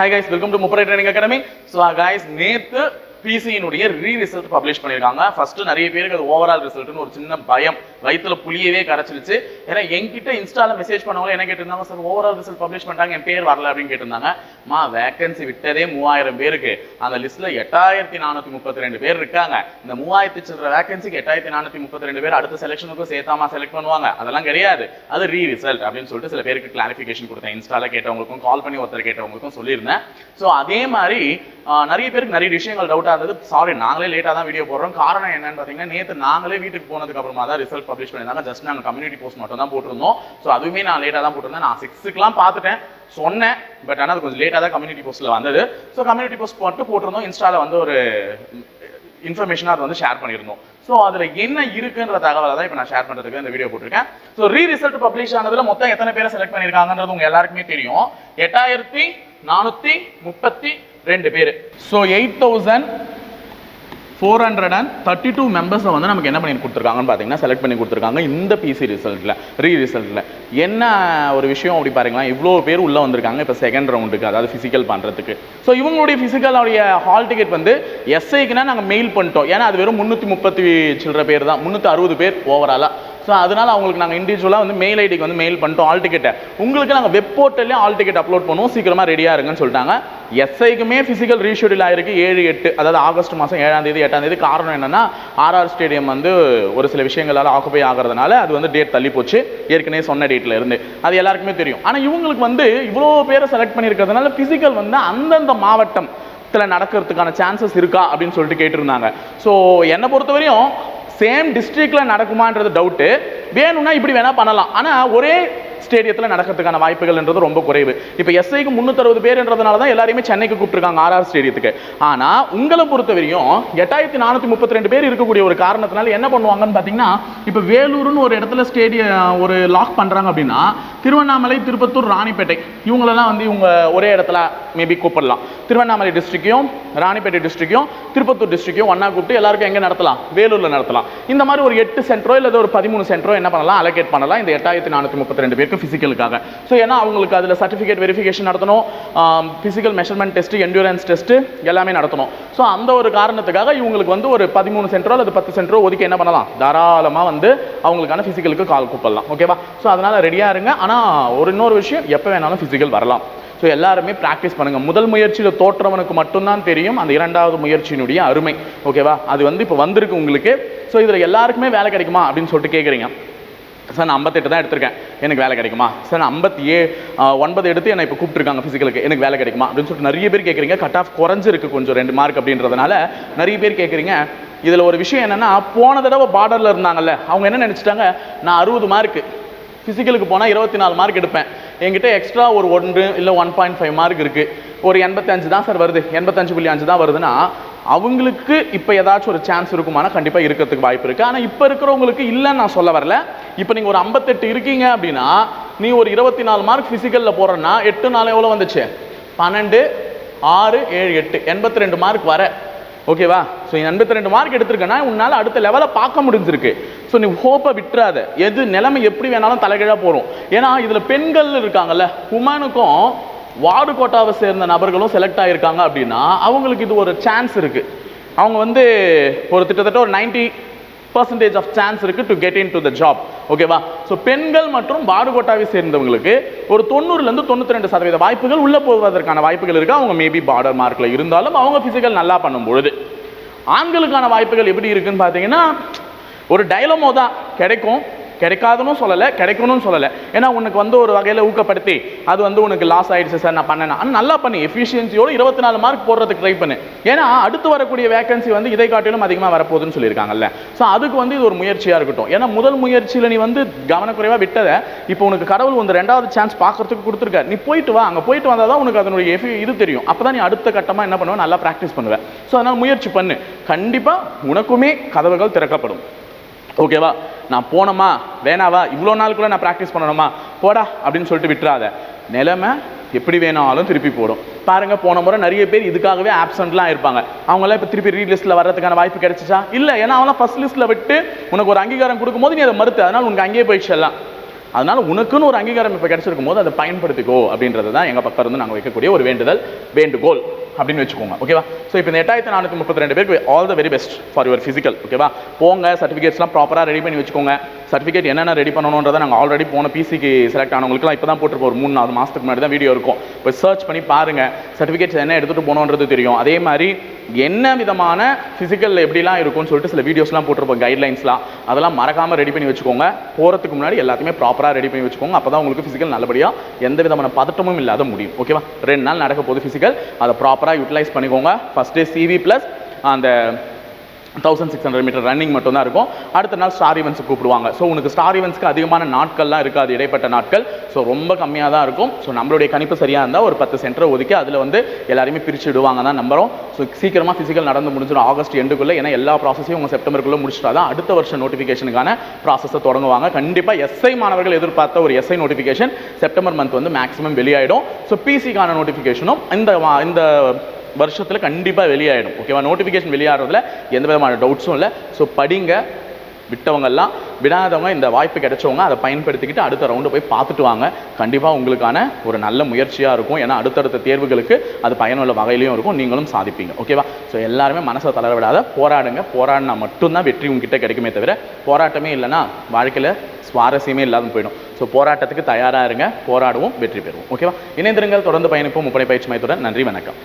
Hi guys welcome to ముప్పై training academy so ఆ guys నేత్ பிசியினுடைய ரீ ரிசல்ட் பப்ளிஷ் பண்ணியிருக்காங்க. ஃபர்ஸ்ட் நிறைய பேருக்கு அது ஓவரால் ரிசல்ட்னு ஒரு சின்ன பயம். வயிற்றுல புளியவே கரைச்சிருச்சு. ஏன்னா என்கிட்ட இன்ஸ்டால மெசேஜ் பண்ணவங்க என்ன கேட்டிருந்தாங்க? சார் ஓவரால் ரிசல்ட் பப்ளிஷ் பண்ணிட்டாங்க. என் பேர் வரல அப்படின்னு கேட்டிருந்தாங்க. மா வேகன்சி விட்டதே மூவாயிரம் பேருக்கு. அந்த லிஸ்ட்ல எட்டாயிரத்தி நானூத்தி முப்பத்தி ரெண்டு பேர் இருக்காங்க. இந்த மூவாயிரத்தி சில்லற வேகன்சிக்கு எட்டாயிரத்தி நானூத்தி முப்பத்தி ரெண்டு பேர் அடுத்த செலெக்ஷனுக்கும் சேர்த்தாமா செலக்ட் பண்ணுவாங்க. அதெல்லாம் கிடையாது. அது ரீ ரிசல்ட் அப்படின்னு சொல்லிட்டு சில பேருக்கு கிளாரிஃபிகேஷன் கொடுத்தேன். இன்ஸ்டால கேட்டவங்களுக்கும் கால் பண்ணி ஒருத்தர் கேட்டவங்களுக்கும் சொல்லியிருந்தேன். ஸோ அதே மாதிரி நிறைய பேருக்கு நிறைய விஷயங்கள் டவுட் லேட்டாக இருந்தது சாரி நாங்களே லேட்டாக தான் வீடியோ போடுறோம். காரணம் என்னன்னு பார்த்தீங்கன்னா நேற்று நாங்களே வீட்டுக்கு போனதுக்கு அப்புறமா தான் ரிசல்ட் பப்ளிஷ் பண்ணியிருந்தாங்க. ஜஸ்ட் நாங்கள் கம்யூனிட்டி போஸ்ட் மட்டும் தான் போட்டிருந்தோம். ஸோ அதுவுமே நான் லேட்டாக தான் போட்டிருந்தேன். நான் சிக்ஸுக்குலாம் பார்த்துட்டேன். சொன்னேன். பட் ஆனால் அது கொஞ்சம் லேட்டாக தான் கம்யூனிட்டி போஸ்ட்டில் வந்தது. ஸோ கம்யூனிட்டி போஸ்ட் மட்டும் போட்டிருந்தோம். இன்ஸ்டாவில் வந்து ஒரு இன்ஃபர்மேஷனாக அதை வந்து ஷேர் பண்ணியிருந்தோம். ஸோ அதில் என்ன இருக்குன்ற தகவலை தான் இப்போ நான் ஷேர் பண்ணுறதுக்கு இந்த வீடியோ போட்டிருக்கேன். ஸோ ரீ ரிசல்ட் பப்ளிஷ் ஆனதில் மொத்தம் எத்தனை பேரை செலக்ட் பண்ணியிருக்காங்கன்றது உங்கள் எல்லாருக்குமே தெரியும். எட்டாயிரத்தி நானூற்றி முப்பத்தி ரெண்டு பேர். So eight thousand four hundred and thirty two மெம்பர்ஸை வந்து நமக்கு என்ன பண்ணி கொடுத்துருக்காங்கன்னு பார்த்தீங்கன்னா செலக்ட் பண்ணி கொடுத்துருக்காங்க இந்த பிசி ரிசல்ட்டில் ரீ ரிசல்ட்டில் என்ன ஒரு விஷயம் அப்படி பாருங்களா இவ்வளோ பேர் உள்ளே வந்திருக்காங்க இப்போ செகண்ட் ரவுண்டுக்கு அதாவது ஃபிசிக்கல் பண்ணுறதுக்கு ஸோ இவங்களுடைய ஃபிசிக்கலுடைய ஹால் டிக்கெட் வந்து எஸ்ஐக்குன்னா நாங்கள் மெயில் பண்ணிட்டோம். ஏன்னா அது வெறும் முந்நூற்றி முப்பத்தி சில்லற பேர் தான். முந்நூற்றி அறுபது பேர் ஓவராலாக ஸோ அதனால் அவங்களுக்கு நாங்கள் இண்டிவிஜுவலாக வந்து மெயில் ஐடிக்கு வந்து மெயில் பண்ணிட்டோம் ஆல் டிக்கெட்டை உங்களுக்கு நாங்கள் வெப் போர்ட்டல்லே ஆல் டிக்கெட் அப்லோட் பண்ணுவோம். சீக்கிரமாக ரெடியாக இருங்கன்னு சொல்லிட்டாங்க. எஸ்ஐக்குமே ஃபிசிக்கல் ரீஷெடியூல் ஆயிருக்கு. ஏழு எட்டு அதாவது ஆகஸ்ட் மாதம் ஏழாம் தேதி எட்டாம் தேதி. காரணம் என்னன்னா ஆர்ஆர் ஸ்டேடியம் வந்து ஒரு சில விஷயங்களால் ஆக்குபை ஆகிறதுனால அது வந்து டேட் தள்ளி போச்சு. ஏற்கனவே சொன்ன டேட்டில் இருந்து. அது எல்லாருக்குமே தெரியும். ஆனால் இவங்களுக்கு வந்து இவ்வளோ பேரை செலக்ட் பண்ணியிருக்கிறதுனால ஃபிசிக்கல் வந்து அந்தந்த மாவட்டம் நடக்கிறதுக்கான சான்சஸ் இருக்கா அப்படின்னு சொல்லிட்டு கேட்டிருந்தாங்க. ஸோ என்னை பொறுத்தவரையும் சேம் டிஸ்ட்ரிக்டில் நடக்குமான்றது டவுட்டு வேணும்னா இப்படி வேணால் பண்ணலாம். ஆனால் ஒரே ஸ்டேடியத்தில் நடக்கிறதுக்கான வாய்ப்புகள்ன்றது ரொம்ப குறைவு. இப்போ எஸ்ஐக்கு முந்நூற்றறுபது பேர்ன்றதுனால தான் எல்லாரையுமே சென்னைக்கு கூப்பிட்டுருக்காங்க ஆர்ஆர் ஸ்டேடியத்துக்கு. ஆனால் உங்களை பொறுத்த வரையும் எட்டாயிரத்தி நானூற்றி முப்பத்தி ரெண்டு பேர் இருக்கக்கூடிய ஒரு காரணத்தினால என்ன பண்ணுவாங்கன்னு பார்த்தீங்கன்னா இப்போ வேலூர்னு ஒரு இடத்துல ஸ்டேடியம் ஒரு லாக் பண்ணுறாங்க அப்படின்னா திருவண்ணாமலை திருப்பத்தூர் ராணிப்பேட்டை இவங்களெல்லாம் வந்து இவங்க ஒரே இடத்துல மேபி கூப்பிடலாம். திருவண்ணாமலை டிஸ்ட்ரிக்டையும் ராணிப்பேட்டை டிஸ்ட்ரிக்டையும் திருப்பத்தூர் டிஸ்ட்ரிக்டையும் ஒன்றா கூப்பிட்டு எல்லாருக்கும் எங்கே நடத்தலாம்? வேலூரில் நடத்தலாம். இந்த மாதிரி ஒரு எட்டு சென்டரோ இல்லை ஒரு பதிமூணு சென்டரோ என்ன பண்ணலாம்? அலோகேட் பண்ணலாம். இந்த எட்டாயிரத்தி நானூற்றி முப்பத்தி ரெண்டு பேர். பேருக்கு ஃபிசிக்கலுக்காக ஸோ ஏன்னா அவங்களுக்கு அதில் சர்டிஃபிகேட் வெரிஃபிகேஷன் நடத்தணும் physical measurement test endurance test எல்லாமே நடத்தணும். ஸோ அந்த ஒரு காரணத்துக்காக இவங்களுக்கு வந்து ஒரு பதிமூணு சென்டரோ அல்லது பத்து சென்டரோ ஒதுக்கி என்ன பண்ணலாம்? தாராளமாக வந்து அவங்களுக்கான ஃபிசிக்கலுக்கு கால் கூப்பிடலாம். ஓகேவா ஸோ அதனால் ரெடியாக இருங்க. ஆனால் ஒரு இன்னொரு விஷயம் எப்போ வேணாலும் ஃபிசிக்கல் வரலாம். ஸோ எல்லாருமே ப்ராக்டிஸ் பண்ணுங்கள் முதல் முயற்சியில் தோற்றவனுக்கு மட்டும்தான் தெரியும். அந்த இரண்டாவது முயற்சியினுடைய அருமை. ஓகேவா அது வந்து இப்போ வந்திருக்கு உங்களுக்கு. ஸோ இதில் எல்லாருக்குமே வேலை கிடைக்குமா? அப்படின்னு சொல்லிட்டு கேட்குறீங்க சார் நான் ஐம்பத்தெட்டு தான் எடுத்திருக்கேன். எனக்கு வேலை கிடைக்குமா? சார் நான் ஐம்பத்தி ஏ ஒன்பது எடுத்து என்னை இப்போ கூப்பிட்டுருக்காங்க ஃபிசிக்கலுக்கு எனக்கு வேலை கிடைக்குமா? அப்படின்னு சொல்லிட்டு நிறைய பேர் கேட்குறீங்க கட் ஆஃப் குறைஞ்சிருக்கு கொஞ்சம் ரெண்டு மார்க் அப்படின்றதுனால நிறைய பேர் கேட்குறீங்க இதில் ஒரு விஷயம் என்னென்னா போன தடவை பார்டரில் இருந்தாங்கல்ல அவங்க என்ன நினச்சிட்டாங்க? நான் அறுபது மார்க்கு ஃபிசிக்கலுக்கு போனால் இருபத்தி நாலு மார்க் எடுப்பேன். என்கிட்ட எக்ஸ்ட்ரா ஒரு ஒன்று இல்லை ஒன் பாயிண்ட் ஃபைவ் மார்க் இருக்குது ஒரு எண்பத்தஞ்சு தான் சார் வருது. எண்பத்தஞ்சு புள்ளி அஞ்சு தான் வருதுன்னா அவங்களுக்கு இப்போ ஏதாச்சும் ஒரு சான்ஸ் இருக்குமானா கண்டிப்பாக இருக்கிறதுக்கு வாய்ப்பு இருக்குது ஆனால் இப்போ இருக்கிறவங்களுக்கு இல்லைன்னு நான் சொல்ல வரல. இப்போ நீங்கள் ஒரு ஐம்பத்தெட்டு இருக்கீங்க அப்படின்னா நீ ஒரு இருபத்தி நாலு மார்க் ஃபிசிக்கலில் போகிறேன்னா எட்டு நாள் எவ்வளோ வந்துச்சு? பன்னெண்டு ஆறு ஏழு எட்டு எண்பத்தி ரெண்டு மார்க் வர ஓகேவா ஸோ எண்பத்தி ரெண்டு மார்க் எடுத்திருக்கேன்னா உன்னால் அடுத்த லெவலை பார்க்க முடிஞ்சிருக்கு. ஸோ நீ ஹோப்பை விட்டுறாத. எது நிலைமை எப்படி வேணாலும் தலைகீழாக போகிறோம் ஏன்னா இதில் பெண்கள் இருக்காங்கல்ல உமனுக்கும் வார்டு கோட்டாவை சேர்ந்த நபர்களும் செலக்ட் ஆகியிருக்காங்க அப்படின்னா அவங்களுக்கு இது ஒரு சான்ஸ் இருக்குது அவங்க வந்து ஒரு கிட்டத்தட்ட ஒரு 90 பர்சன்டேஜ் ஆஃப் சான்ஸ் இருக்குது to get into the job ஓகேவா ஸோ பெண்கள் மற்றும் பாடுகோட்டாவை சேர்ந்தவங்களுக்கு ஒரு தொண்ணூறுலேருந்து தொண்ணூற்றி ரெண்டு சதவீத வாய்ப்புகள் உள்ளே போவதற்கான வாய்ப்புகள் இருக்குது அவங்க மேபி பார்டர் மார்க்கில் இருந்தாலும் அவங்க ஃபிசிக்கல் நல்லா பண்ணும் பொழுது. ஆண்களுக்கான வாய்ப்புகள் எப்படி இருக்குன்னு பார்த்தீங்கன்னா ஒரு டைலமோ தான் கிடைக்கும். கிடைக்காதுன்னு சொல்லலை கிடைக்கணும்னு சொல்லலை. ஏன்னா உனக்கு வந்து ஒரு வகையில் ஊக்கப்படுத்தி அது வந்து உனக்கு லாஸ் ஆயிடுச்சு சார் நான் பண்ணேன் ஆனால் நல்லா பண்ணி. எஃபிஷியன்சியோடு இருபத்தி நாலு மார்க் போடுறதுக்கு ட்ரை பண்ணு. ஏன்னா அடுத்து வரக்கூடிய வேகன்சி வந்து இதை காட்டிலும் அதிகமாக வரப்போகுதுன்னு சொல்லியிருக்காங்கல்ல. ஸோ அதுக்கு வந்து இது ஒரு முயற்சியாக இருக்கட்டும். ஏன்னா முதல் முயற்சியில் நீ வந்து கவனக்குறைவாக விட்டதை இப்போ உனக்கு கடவுள் வந்து ரெண்டாவது சான்ஸ் பார்க்கறதுக்கு கொடுத்துருக்க நீ போயிட்டு வா. அங்கே போயிட்டு வந்தால் தான் உனக்கு அதனுடைய எஃபி இது தெரியும். அப்போ தான் நீ அடுத்த கட்டமாக என்ன பண்ணுவேன் நல்லா ப்ராக்டிஸ் பண்ணுவேன் ஸோ அதனால் முயற்சி பண்ணு. கண்டிப்பாக உனக்குமே கதவுகள் திறக்கப்படும். ஓகேவா நான் போனோமா வேணாவா இவ்வளோ நாள் கூட நான் ப்ராக்டிஸ் பண்ணணுமா போடா அப்படின்னு சொல்லிட்டு விட்டுறாத. நிலைமை எப்படி வேணாலும் திருப்பி போடும். பாருங்க போன முறை நிறைய பேர் இதுக்காகவே ஆப்சண்ட்லாம் இருப்பாங்க. அவங்களாம் இப்போ திருப்பி ரீ லிஸ்ட்டில் வர்றதுக்கான வாய்ப்பு கிடைச்சிச்சா? இல்லை. ஏன்னா அவங்களாம் ஃபர்ஸ்ட் லிஸ்ட்டில் விட்டு உனக்கு ஒரு அங்கீகாரம் கொடுக்கும்போது நீ அதை மறுத்து. அதனால் உனக்கு அங்கேயே போயிடுச்செல்லாம் அதனால் உனக்குன்னு ஒரு அங்கீகாரம் இப்போ கிடைச்சிருக்கும் போது அதை பயன்படுத்திக்கோ அப்படின்றது தான் எங்கள் பக்கம் இருந்து நாங்கள் வைக்கக்கூடிய ஒரு வேண்டுதல் வேண்டுகோள். அப்படின்னு வச்சுக்கோங்க ஓகேவா ஸோ இப்போ இந்த எட்டாயிரத்தி நானூற்றி முப்பத்தி ரெண்டு பேருக்கு all the very best for your physical ஓகேவா போங்க சர்டிஃபிகேட்ஸ்லாம் ப்ராப்பராக ரெடி பண்ணி வச்சுக்கோங்க. சர்டிஃபிகேட் என்னென்ன ரெடி பண்ணணுன்றதை நாங்கள் ஆல்ரெடி போன பிசிக்கு செலக்ட் ஆனவங்களுக்குலாம் இப்போ தான் போட்டிருப்போம். ஒரு மூணு நாலு மாதத்துக்கு முன்னாடி தான் வீடியோ இருக்கும். இப்போ சர்ச் பண்ணி பாருங்க. சர்டிஃபிகேட்ஸ் என்ன எடுத்துகிட்டு போகணுன்றது தெரியும். அதே மாதிரி என்ன விதமான ஃபிசிக்கல் எப்படிலாம் இருக்கும்னு சொல்லிட்டு சில வீடியோஸ்லாம் போட்டிருப்போம் கைட்லைன்ஸ்லாம் அதெல்லாம் மறக்காமல் ரெடி பண்ணி வச்சுக்கோங்க. போகிறதுக்கு முன்னாடி எல்லாத்தையுமே ப்ராப்பராக ரெடி பண்ணி வச்சுக்கோங்க. அப்போ தான் உங்களுக்கு ஃபிசிக்கல் நல்லபடியாக எந்த விதமான பதட்டமும் இல்லாத முடியும். ஓகேவா ரெண்டு நாள் நடக்க போகுது ஃபிசிக்கல் அதை ப்ராப்பராக யூட்டிலைஸ் பண்ணிக்கோங்க. ஃபஸ்ட் டே சிவி ப்ளஸ் அந்த thousand six hundred metre running மட்டும் தான் இருக்கும். அடுத்த நாள் ஸ்டார் ஈவெண்ட்ஸ் கூப்பிடுவாங்க. ஸோ உனக்கு ஸ்டார் ஈவெண்ட்ஸ்க்கு அதிகமான நாட்கள்லாம் இருக்காது இடைப்பட்ட நாட்கள். ஸோ ரொம்ப கம்மியாக தான் இருக்கும். ஸோ நம்மளுடைய கணிப்பு சரியாக இருந்தால் ஒரு பத்து சென்டரை ஒதுக்கி அதில் வந்து எல்லாருமே பிரித்து விடுவாங்க தான் நம்புறோம். ஸோ சீக்கிரமாக ஃபிசிக்கல் நடந்து முடிஞ்சிடும் ஆகஸ்ட் எண்டுக்குள்ளே. ஏன்னா எல்லா ப்ராசஸையும் உங்கள் செப்டம்பருக்குள்ளே முடிச்சிட்டா தான் அடுத்த வருஷம் நோட்டிஃபிகேஷனுக்கான ப்ராசஸை தொடங்குவாங்க. கண்டிப்பாக எஸ்ஐ மாணவர்கள் எதிர்பார்த்த ஒரு எஸ்ஐ நோட்டிஃபிகேஷன் செப்டம்பர் மந்த் வந்து மேக்ஸிமம் வெளியாயிடும். ஸோ பிசிக்கான நோட்டிஃபிகேஷனும் இந்த வா- இந்த வருஷத்தில் கண்டிப்பாக வெளியாகிடும் ஓகேவா நோட்டிஃபிகேஷன் வெளியாகிறதுல எந்த விதமான டவுட்ஸும் இல்லை. ஸோ படிங்க விட்டவங்கெல்லாம் விடாதவங்க இந்த வாய்ப்பு கிடைச்சவங்க அதை பயன்படுத்திக்கிட்டு அடுத்த ரவுண்டு போய் பார்த்துட்டு வாங்க. கண்டிப்பாக உங்களுக்கான ஒரு நல்ல முயற்சியாக இருக்கும். ஏன்னா அடுத்தடுத்த தேர்வுகளுக்கு அது பயனுள்ள வகையிலையும் இருக்கும். நீங்களும் சாதிப்பீங்க. ஓகேவா ஸோ எல்லாருமே மனசை தளர விடாத போராடுங்க. போராடினா மட்டும்தான் வெற்றி உங்ககிட்ட கிடைக்குமே தவிர போராட்டமே இல்லைன்னா வாழ்க்கையில் சுவாரஸ்யமே இல்லாமல் போயிடும். ஸோ போராட்டத்துக்கு தயாராக இருங்க. போராடுவோம் வெற்றி பெறுவோம். ஓகேவா இணைந்திருங்கள். தொடர்ந்து பயணிப்போம். முப்படை பயிற்சி மையத்துடன். நன்றி வணக்கம்.